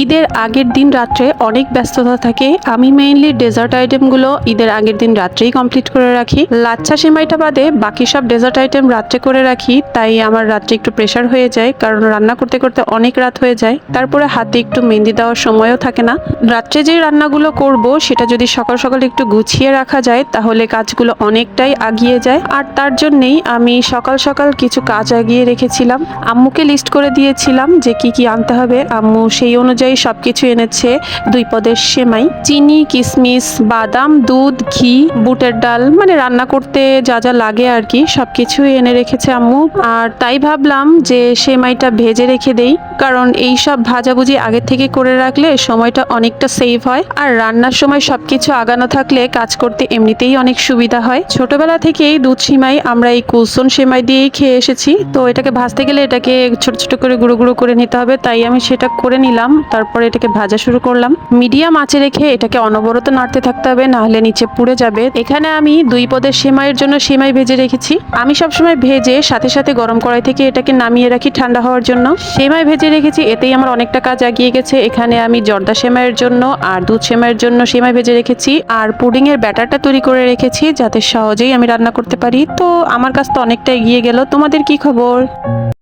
ঈদের আগের দিন রাত্রে অনেক ব্যস্ততা থাকে। আমি মেইনলি ডেজার্ট আইটেমগুলো ঈদের আগের দিন রাত্রেই কমপ্লিট করে রাখি। লাচ্ছা সেমাইটা বাদে বাকি সব ডেজার্ট আইটেম রাত্রে করে রাখি, তাই আমার রাত্রে একটু প্রেশার হয়ে যায়, কারণ রান্না করতে করতে অনেক রাত হয়ে যায়। তারপরে হাতে একটু মেহেন্দি দেওয়ার সময়ও থাকে না। রাত্রে যে রান্নাগুলো করব, সেটা যদি সকাল সকাল একটু গুছিয়ে রাখা যায়, তাহলে কাজগুলো অনেকটাই আগিয়ে যায়। আর তার জন্যেই আমি সকাল সকাল কিছু কাজ আগিয়ে রেখেছিলাম। আম্মুকে লিস্ট করে দিয়েছিলাম যে কি কি আনতে হবে। আম্মু সেই অনুযায়ী সব কিছু এনেছে। দুই পদের সেমাই। চিনি কিশমিশ বাদাম, দুধ, ঘি, বুটের ডাল মানে রান্না করতে যা যা লাগে আর কি সব কিছুই এনে রেখেছে আম্মু। আর তাই ভাবলাম যে সেমাইটা ভেজে রেখে দেই, কারণ এই সব ভাজাভুজি আগে থেকে করে রাখলে সময়টা অনেকটা সেভ হয়। আর রান্নার সময় সব কিছু আগানো থাকলে কাজ করতে এমনিতেই অনেক সুবিধা হয়। ছোটবেলা থেকেই দুধ সেমাই, আমরা এই কুলসন সেমাই দিয়েই খেয়ে এসেছি। তো এটাকে ভাজতে গেলে এটাকে ছোট ছোট করে গুঁড়ো গুঁড়ো করে নিতে হবে, তাই আমি সেটা করে নিলাম। তারপরে এটাকে ভাজা শুরু করলাম। মিডিয়াম আঁচে রেখে এটাকে অনবরত নাড়তে থাকতে হবে, নাহলে নিচে পুড়ে যাবে। এখানে আমি দুই পদের সেমাইয়ের জন্য সেমাই ভেজে রেখেছি। আমি সবসময় ভেজে সাথে সাথে গরম কড়াই থেকে এটাকে নামিয়ে রাখি ঠান্ডা হওয়ার জন্য। সেমাই ভেজে রেখেছি, এতেই আমার অনেকটা কাজ আগিয়ে গেছে। এখানে আমি জর্দা সেমাইয়ের জন্য আর দুধ সেমাইয়ের জন্য সেমাই ভেজে রেখেছি। আর পুডিং এর ব্যাটারটা তৈরি করে রেখেছি যাতে সহজেই আমি রান্না করতে পারি। তো আমার কাজ তো অনেকটা এগিয়ে গেল। তোমাদের কি খবর?